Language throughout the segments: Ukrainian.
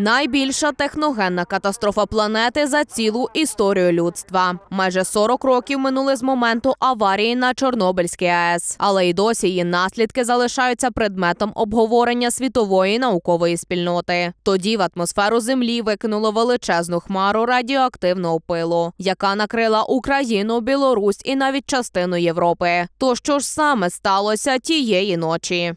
Найбільша техногенна катастрофа планети за цілу історію людства. Майже 40 років минули з моменту аварії на Чорнобильській АЕС, але й досі її наслідки залишаються предметом обговорення світової наукової спільноти. Тоді в атмосферу Землі викинуло величезну хмару радіоактивного пилу, яка накрила Україну, Білорусь і навіть частину Європи. То що ж саме сталося тієї ночі?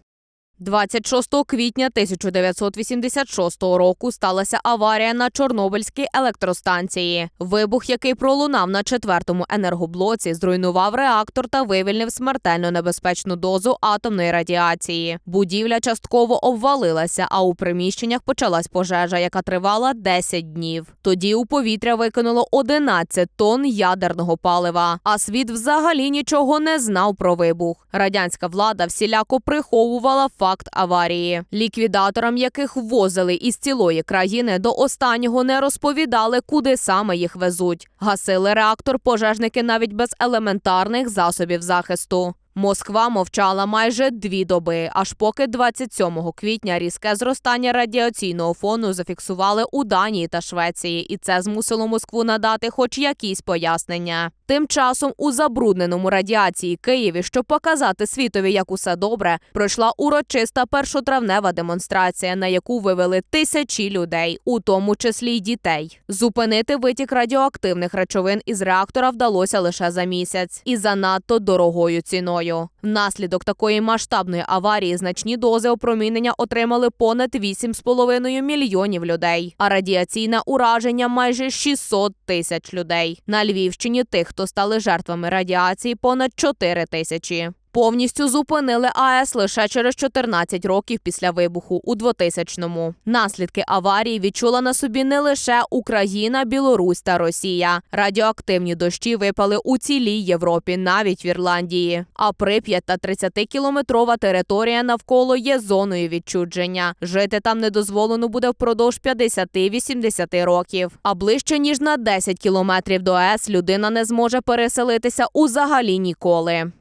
26 квітня 1986 року сталася аварія на Чорнобильській електростанції. Вибух, який пролунав на четвертому енергоблоці, зруйнував реактор та вивільнив смертельно небезпечну дозу атомної радіації. Будівля частково обвалилася, а у приміщеннях почалась пожежа, яка тривала 10 днів. Тоді у повітря викинуло 11 тонн ядерного палива. А світ взагалі нічого не знав про вибух. Радянська влада всіляко приховувала факт аварії, ліквідаторам яких ввозили із цілої країни до останнього не розповідали, куди саме їх везуть. Гасили реактор пожежники навіть без елементарних засобів захисту. Москва мовчала майже дві доби, аж поки 27 квітня різке зростання радіаційного фону зафіксували у Данії та Швеції, і це змусило Москву надати хоч якісь пояснення. Тим часом у забрудненому радіації Києві, щоб показати світові, як усе добре, пройшла урочиста першотравнева демонстрація, на яку вивели тисячі людей, у тому числі й дітей. Зупинити витік радіоактивних речовин із реактора вдалося лише за місяць і за надто дорогою ціною. Внаслідок такої масштабної аварії значні дози опромінення отримали понад 8,5 мільйонів людей, а радіаційне ураження майже 600 тисяч людей. На Львівщині тих, хто стали жертвами радіації, понад 4 тисячі. Повністю зупинили АЕС лише через 14 років після вибуху у 2000-му. Наслідки аварії відчула на собі не лише Україна, Білорусь та Росія. Радіоактивні дощі випали у цілій Європі, навіть в Ірландії. А Прип'ять та 30-кілометрова територія навколо є зоною відчудження. Жити там не дозволено буде впродовж 50-80 років. А ближче ніж на 10 кілометрів до АЕС людина не зможе переселитися узагалі ніколи.